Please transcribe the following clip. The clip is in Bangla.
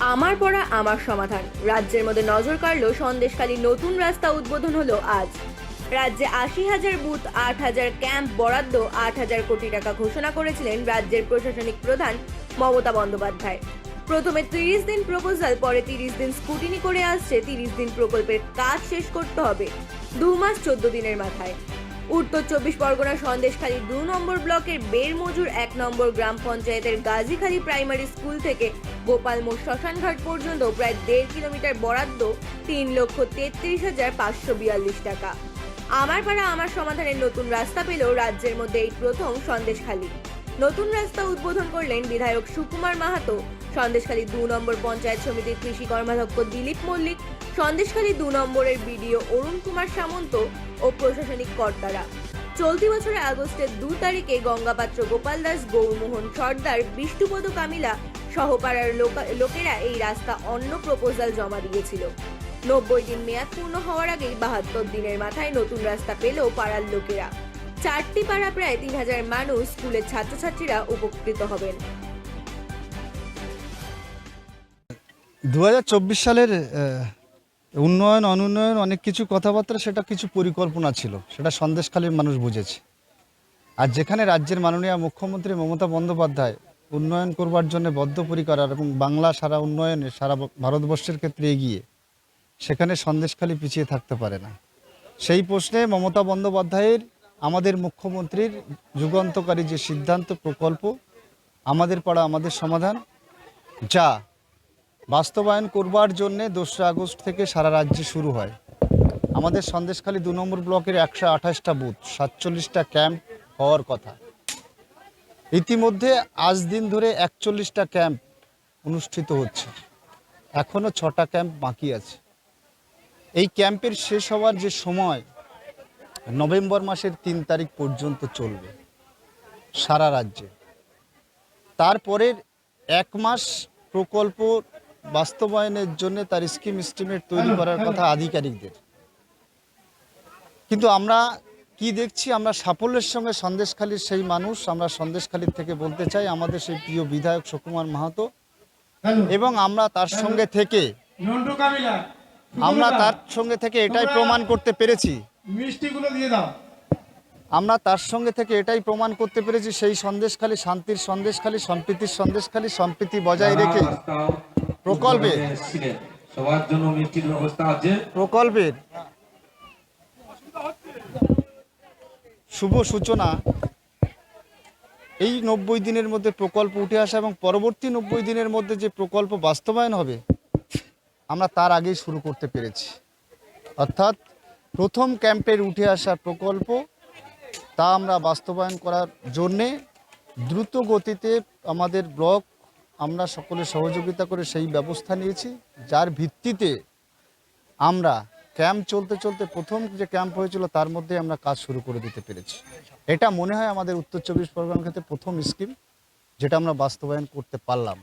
আমার পড়া, আমার সমাধান। রাজ্যের মধ্যে নজর কাড়ল সন্দেশখালী। নতুন রাস্তা উদ্বোধন হলো আজ। রাজ্যে আশি হাজার বুথ, আট হাজার ক্যাম্প বরাদ্দ, আট হাজার কোটি টাকা ঘোষণা করেছিলেন রাজ্যের প্রশাসনিক প্রধান মমতা বন্দ্যোপাধ্যায়। প্রথমে তিরিশ দিন প্রপোজাল, পরে তিরিশ দিন স্কুটিনি করে আসছে। তিরিশ দিন প্রকল্পের কাজ শেষ করতে হবে। দু মাস চোদ্দ দিনের মাথায়। উত্তর চব্বিশ পরগনা সন্দেশখালী দু নম্বর ব্লকের বেরমজুর এক নম্বর গ্রাম পঞ্চায়েতের গাজীখালী প্রাইমারি স্কুল থেকে গোপালমোড় শ্মশানঘাট পর্যন্ত প্রায় দেড় কিলোমিটার বরাদ্দ তিন লক্ষ তেত্রিশ হাজার পাঁচশো বিয়াল্লিশ টাকা। আমার পাড়া আমার সমাধানের নতুন রাস্তা পেল রাজ্যের মধ্যে এই প্রথম সন্দেশখালী। নতুন রাস্তা উদ্বোধন করলেন বিধায়ক সুকুমার মাহাতো। সন্দেশখালী দু নম্বর পঞ্চায়েত সমিতির কৃষি কর্মাধ্যক্ষ দিলীপ মল্লিক, সন্দেশখালী দু নম্বরের বিডিও অরুণ কুমার সামন্ত ও প্রশাসনিক কর্তারা। চলতি বছরের আগস্টের দু তারিখে গঙ্গাপাত্র গোপাল দাস, গৌরমোহন সর্দার, বিষ্ণুপদ কামিলা সহপাড়ার লোকা- লোকেরা এই রাস্তা অন্য প্রপোজাল জমা দিয়েছিল। নব্বই দিন মেয়াদ পূর্ণ হওয়ার আগেই বাহাত্তর দিনের মাথায় নতুন রাস্তা পেলেও পাড়ার লোকেরা। চারটি পাড়া প্রায় তিন হাজার মানুষ স্কুলের ছাত্রছাত্রীরা উপকৃত হবেন। দু হাজার চব্বিশ সালের উন্নয়ন, অনুন্নয়ন অনেক কিছু কথাবার্তা, সেটা কিছু পরিকল্পনা ছিল। সেটা সন্দেশখালীর মানুষ বুঝেছে। আর যেখানে রাজ্যের মাননীয় মুখ্যমন্ত্রী মমতা বন্দ্যোপাধ্যায় উন্নয়ন করবার জন্য বদ্ধপরিকর এবং বাংলা সারা উন্নয়নে, সারা ভারতবর্ষের ক্ষেত্রে এগিয়ে, সেখানে সন্দেশখালী পিছিয়ে থাকতে পারে না। সেই প্রশ্নে মমতা বন্দ্যোপাধ্যায়ের আমাদের মুখ্যমন্ত্রীর যুগান্তকারী যে সিদ্ধান্ত, প্রকল্প, আমাদের পাড়া, আমাদের সমাধান, যা বাস্তবায়ন করবার জন্যে দোসরা আগস্ট থেকে সারা রাজ্যে শুরু হয়। আমাদের সন্দেশখালী দু নম্বর ব্লকের একশো আঠাশটা বুথ, সাতচল্লিশটা ক্যাম্প হওয়ার কথা। ইতিমধ্যে আজ দিন ধরে একচল্লিশটা ক্যাম্প অনুষ্ঠিত হচ্ছে। এখনও ছটা ক্যাম্প বাকি আছে। এই ক্যাম্পের শেষ হওয়ার যে সময়, নভেম্বর মাসের তিন তারিখ পর্যন্ত চলবে সারা রাজ্যে। তারপরের এক মাস প্রকল্প বাস্তবায়নের জন্য তার স্কিম স্টিমেট তৈরি করার কথা আধিকারিকদের। কিন্তু আমরা কি দেখছি? আমরা সাফল্যের সঙ্গে সন্দেশখালীর সেই মানুষ আমরা সন্দেশখালীর থেকে বলতে চাই আমাদের সেই প্রিয় বিধায়ক সুকুমার মাহাতো এবং আমরা তার সঙ্গে থেকে আমরা তার সঙ্গে থেকে এটাই প্রমাণ করতে পেরেছি। মিষ্টিগুলো দিয়ে দাও। আমরা তার সঙ্গে থেকে এটাই প্রমাণ করতে পেরেছি সেই সন্দেশখালী শান্তির সন্দেশখালী সম্প্রীতির সন্দেশখালী সম্প্রীতি বজায় রেখে প্রকল্পে সবার জন্য মিষ্টির ব্যবস্থা আছে। প্রকল্পের শুভ সূচনা। এই নব্বই দিনের মধ্যে প্রকল্প উঠে আসা এবং পরবর্তী নব্বই দিনের মধ্যে যে প্রকল্প বাস্তবায়ন হবে, আমরা তার আগেই শুরু করতে পেরেছি। অর্থাৎ প্রথম ক্যাম্পের উঠে আসা প্রকল্প, তা আমরা বাস্তবায়ন করার জন্যে দ্রুত গতিতে আমাদের ব্লক, আমরা সকলে সহযোগিতা করে সেই ব্যবস্থা নিয়েছি, যার ভিত্তিতে আমরা ক্যাম্প চলতে চলতে প্রথম যে ক্যাম্প হয়েছিল, তার মধ্যে আমরা কাজ শুরু করে দিতে পেরেছি। এটা মনে হয় আমাদের উত্তর চব্বিশ পরগনার ক্ষেত্রে প্রথম স্কিম, যেটা আমরা বাস্তবায়ন করতে পারলাম।